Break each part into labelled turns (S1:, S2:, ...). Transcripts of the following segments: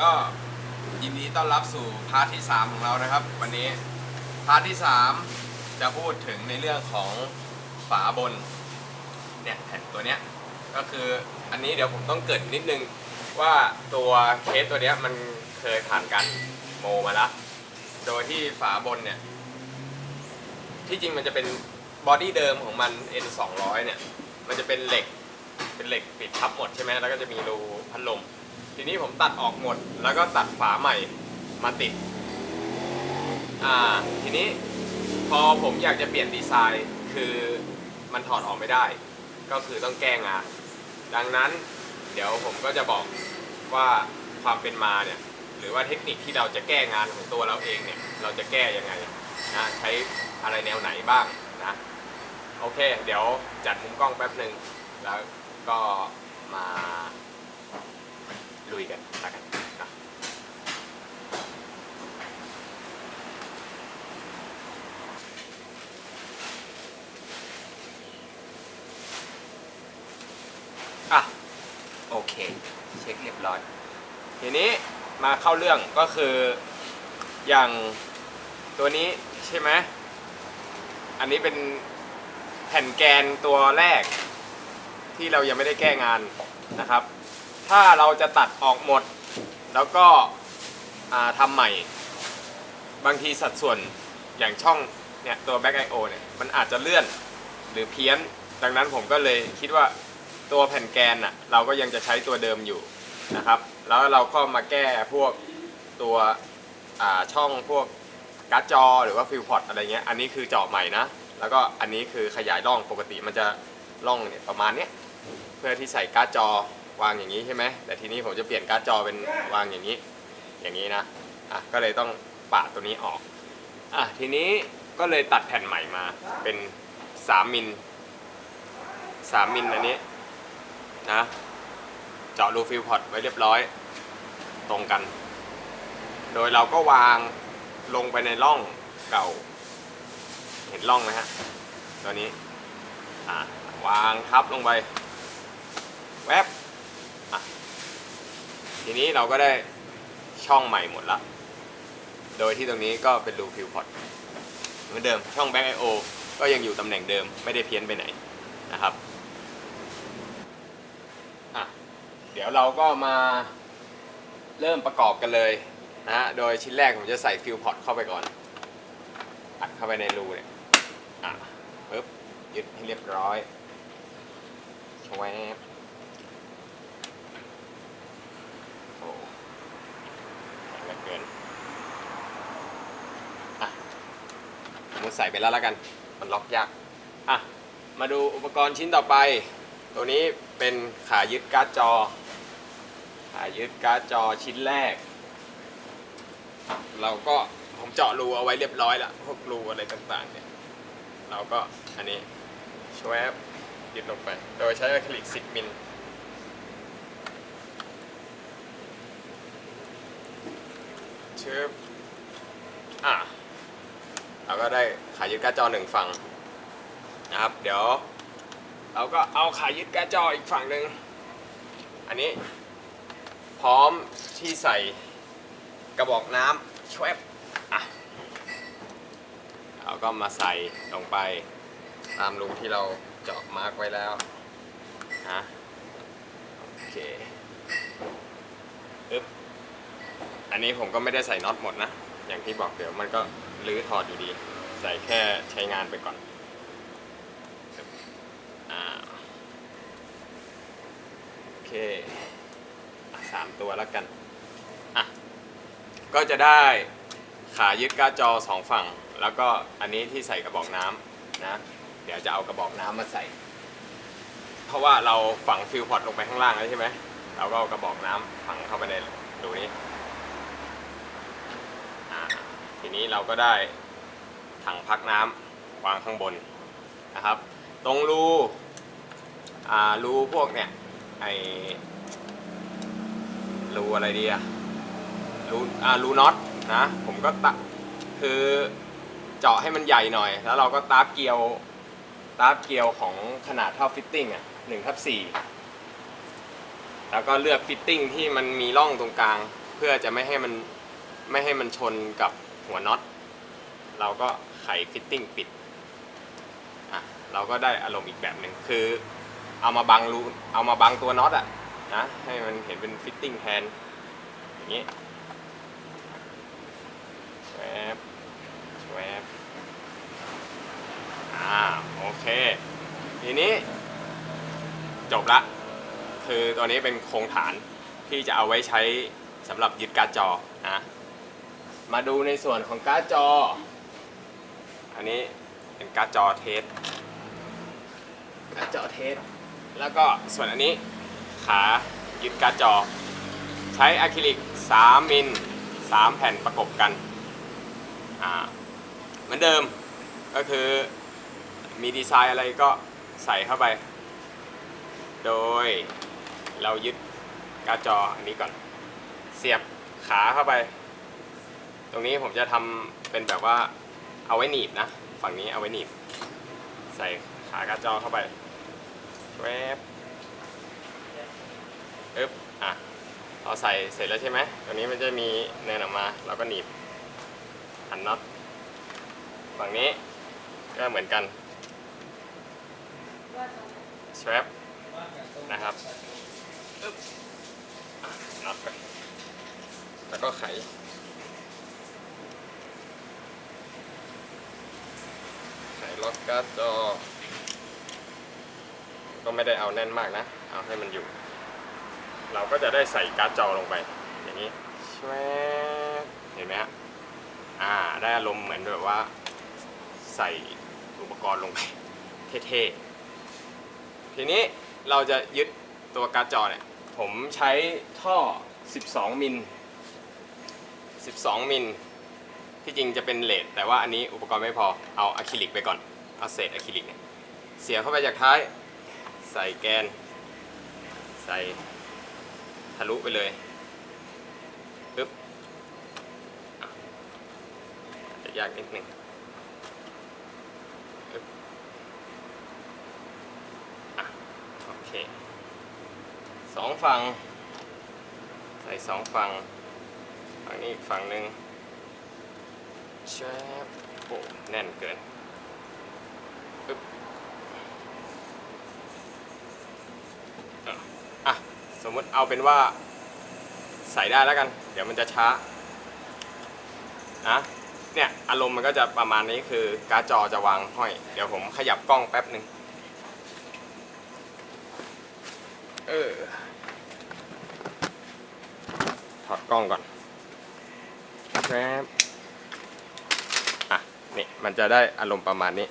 S1: ก็ยินดีต้อนรับสู่พาร์ทที่ 3 ของเรานะครับ วันนี้พาร์ทที่ 3 จะพูดถึงในเรื่องของฝาบนเนี่ยแผ่นตัวเนี้ยก็คืออันนี้เดี๋ยวผมต้องเกริดนิดนึงว่าตัวเคสตัวเนี้ยมันเคยผ่านการโมมาแล้วโดยที่ฝาบนเนี่ยที่จริงมันจะเป็นบอดี้เดิมของมัน N 2 0 0 เนี่ยมันจะเป็นเหล็กเป็นเหล็กปิดทับหมดใช่ไหมแล้วก็จะมีรูพัดลม ทีนี้ผมตัดออกหมด แล้วก็ตัดฝาใหม่มาติด อ่า ทีนี้พอผมอยากจะเปลี่ยนดีไซน์คือมันถอดออกไม่ได้ ก็คือต้องแก้งาน ดังนั้นเดี๋ยวผมก็จะบอกว่าความเป็นมาเนี่ย หรือว่าเทคนิคที่เราจะแก้งานของตัวเราเองเนี่ย เราจะแก้ยังไงนะใช้อะไรแนวไหนบ้างนะ โอเค เดี๋ยวจัดมุมกล้องแป๊บหนึ่งแล้วก็มา ลุยกันแล้วกันนะอะโอเค เช็คเรียบร้อย ทีนี้มาเข้าเรื่องก็คืออย่างตัวนี้ใช่ไหมอันนี้เป็นแผ่นแกนตัวแรกที่เรายังไม่ได้แก้งานนะครับ ถ้าเราจะตัดออกหมด แล้วก็อ่าทำใหม่ บางทีสัดส่วนอย่างช่องเนี่ยตัว Back I/O เนี่ยมันอาจจะเลื่อนหรือเพี้ยน ดังนั้นผมก็เลยคิดว่าตัวแผ่นแกนน่ะเราก็ยังจะใช้ตัวเดิมอยู่นะครับ แล้วเราก็มาแก้พวกตัวช่องพวกการ์ดจอหรือว่าฟิลพอร์ตอะไรเงี้ย อันนี้คือเจาะใหม่นะ แล้วก็อันนี้คือขยายร่องปกติมันจะร่องเนี่ยประมาณเนี้ยเพื่อที่ใส่การ์ดจอ วางอย่างนี้ใช่ไหมแต่ทีนี้ผมจะเปลี่ยนการ์ดจอเป็นวางอย่างนี้ อย่างนี้นะอะก็เลยต้องปาดตัวนี้ออกอะทีนี้ก็เลยตัดแผ่นใหม่มาเป็น3มิล3มิลอันนี้นะเจาะรูฟิลพอร์ตไว้เรียบร้อยตรงกัน โดยเราก็วางลงไปในร่องเก่า เห็นร่องไหมฮะตัวนี้อะวางทับลงไป แวบ ทีนี้เราก็ได้ช่องใหม่หมดละ โดยที่ตรงนี้ก็เป็นรูฟิวพอร์ตเหมือนเดิมช่อง Back I/O ก็ยังอยู่ตำแหน่งเดิมไม่ได้เพี้ยนไปไหนนะครับอะเดี๋ยวเราก็มาเริ่มประกอบกันเลยนะฮะ โดยชิ้นแรกผมจะใส่ฟิลพอร์ตเข้าไปก่อน อัดเข้าไปในรูเนี่ย อะปึ๊บยึดให้เรียบร้อยชวบโอ้แรง เหลือเกินอะมุดใส่ไปแล้วล้วกัน มันล็อกยากอะมาดูอุปกรณ์ชิ้นต่อไป ตัวนี้เป็นขายึดการ์ดจอ ขายึดการ์ดจอชิ้นแรก เราก็ผมเจาะรูเอาไว้เรียบร้อยล้วพวกรูอะไรต่างๆเนี่ยเราก็อันนี้ชวบยึดลงไป โดยใช้อะคริลิก10มิล ชึบอะเราก็ได้ขายึดการ์ดจอหนึ่งฝั่งนะครับ เดี๋ยว เราก็เอาขายึดการ์ดจออีกฝั่งหนึ่งอันนี้ พร้อมที่ใส่กระบอกน้ำชวบอะเราก็มาใส่ลงไปตามรูที่เราเจาะมาร์กไว้แล้วนะโอเคปึ๊บ อันนี้ผมก็ไม่ได้ใส่น็อตหมดนะ อย่างที่บอกเดี๋ยวมันก็ลื้อถอดอยู่ดี ใส่แค่ใช้งานไปก่อนอโอเคอสามตัวแล้วกันอะก็จะได้ขายึดกาจอสองฝั่ง แล้วก็อันนี้ที่ใส่กระบอกน้ำนะ เดี๋ยวจะเอากระบอกน้ำมาใส่ เพราะว่าเราฝังฟิลพอร์ตลงไปข้างล่างแล้วใช่ไหมเราก็เอากระบอกน้ำฝังเข้าไปในรูนี้ ทีนี้เราก็ได้ถังพักน้ำวางข้างบนนะครับ ตรงรูอ่ารูพวกเนี่ยไอรูอะไรดีอะรูอ่ารูน็อตนะ ผมก็ตะคือเจาะให้มันใหญ่หน่อย แล้วเราก็ตาร์เกลียวตาร์เกลียวของขนาดเท่าฟิตติ้งอะหนึ่งทับสี่แล้วก็เลือกฟิตติ้งที่มันมีร่องตรงกลาง เพื่อจะไม่ให้มันไม่ให้มันชนกับ หัวน็อตเราก็ไขฟิตติ้งปิดอะเราก็ได้อารมณ์อีกแบบหนึ่งคือ เอามาบังรูเอามาบังตัวน็อตอะนะให้มันเห็นเป็นฟิตติ้งแทนอย่างนี้แชวบแวบอ่าโอเค ทีนี้ จบละ คือตัวนี้เป็นโครงฐานที่จะเอาไว้ใช้สำหรับยึดการ์ดจอนะ มาดูในส่วนของการ์ดจอ อันนี้เป็นการ์ดจอเทสการ์ดจอเทส แล้วก็ส่วนอันนี้ขายึดการ์ดจอ ใช้อะคริลิก 3 มิล 3 แผ่นประกบกันอ่าเหมือนเดิมก็คือมีดีไซน์อะไรก็ใส่เข้าไป โดยเรายึดการ์ดจออันนี้ก่อน เสียบขาเข้าไป ตรงนี้ผมจะทำเป็นแบบว่าเอาไว้หนีบนะ ฝั่งนี้เอาไว้หนีบ ใส่ขาการ์ดจอเข้าไปแวบอึ๊บอะเราใส่เสร็จแล้วใช่ไหมตัวนี้มันจะมีเนินออกมาเราก็หนีบหันน็อตฝั่งนี้ก็เหมือนกันสวปนะครับอึ๊บอะน็อตไปแล้วก็ไข ล็อกการ์ดจอก็ไม่ได้เอาแน่นมากนะ เอาให้มันอยู่ เราก็จะได้ใส่การ์ดจอลงไป อย่างนี้แชวบเห็นไหมฮะอ่า ได้อารมณ์เหมือนแบบว่า ใส่อุปกรณ์ลงไป เท่ๆ ทีนี้เราจะยึดตัวการ์ดจอเนี่ย ผมใช้ท่อ 12 มิล 12 มิล ที่จริงจะเป็นเลดแต่ว่าอันนี้อุปกรณ์ไม่พอ เอาอะคริลิกไปก่อน เอาเศษอะคริลิกเนี่ยเสียบเข้าไปจากท้าย ใส่แกน ใส่ทะลุไปเลยปึ๊บจะยากนิดหนึ่งปึ๊บอะโอเคสองฝั่ง ใส่สองฝั่งฝั่งนี้อีกฝั่งหนึ่งแชบโอ้แน่นเกินปึ๊บอะอะ สมมติเอาเป็นว่าใส่ได้แล้วกัน เดี๋ยวมันจะช้านะเนี่ยอารมณ์มันก็จะประมาณนี้คือการ์ดจอจะวางห้อย เดี๋ยวผมขยับกล้องแป๊บหนึ่งเออถอดกล้องก่อนแป๊บอะนี่มันจะได้อารมณ์ประมาณนี้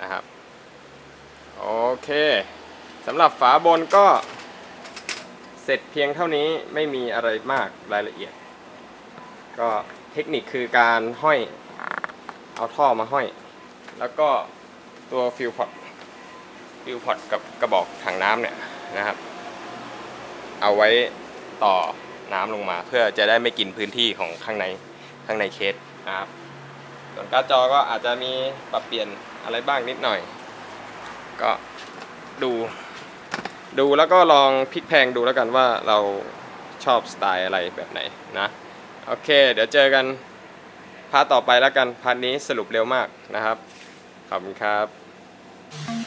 S1: นะครับ โอเคสำหรับฝาบนก็ ร็จเพียงเท่านี้ไม่มีอะไรมากรายละเอียด ก็เทคนิคคือการห้อยเอาท่อมาห้อย แล้วก็ตัวฟิลพอตฟิลพอตกับกระบอกถังน้ำเนี่ยนะครับ เอาไว้ต่อน้ำลงมา เพื่อจะได้ไม่กินพื้นที่ของข้างในข้างในเคสนะครับส่วนการ์ดจอก็อาจจะมีปรับเปลี่ยนอะไรบ้างนิดหน่อย ก็ดู ดูแล้วก็ลองพลิกแพงดูแล้วกันว่าเราชอบสไตล์อะไรแบบไหนนะ โอเค เดี๋ยวเจอกันพาร์ทต่อไปแล้วกันพาร์ทนี้สรุปเร็วมากนะครับ ขอบคุณครับ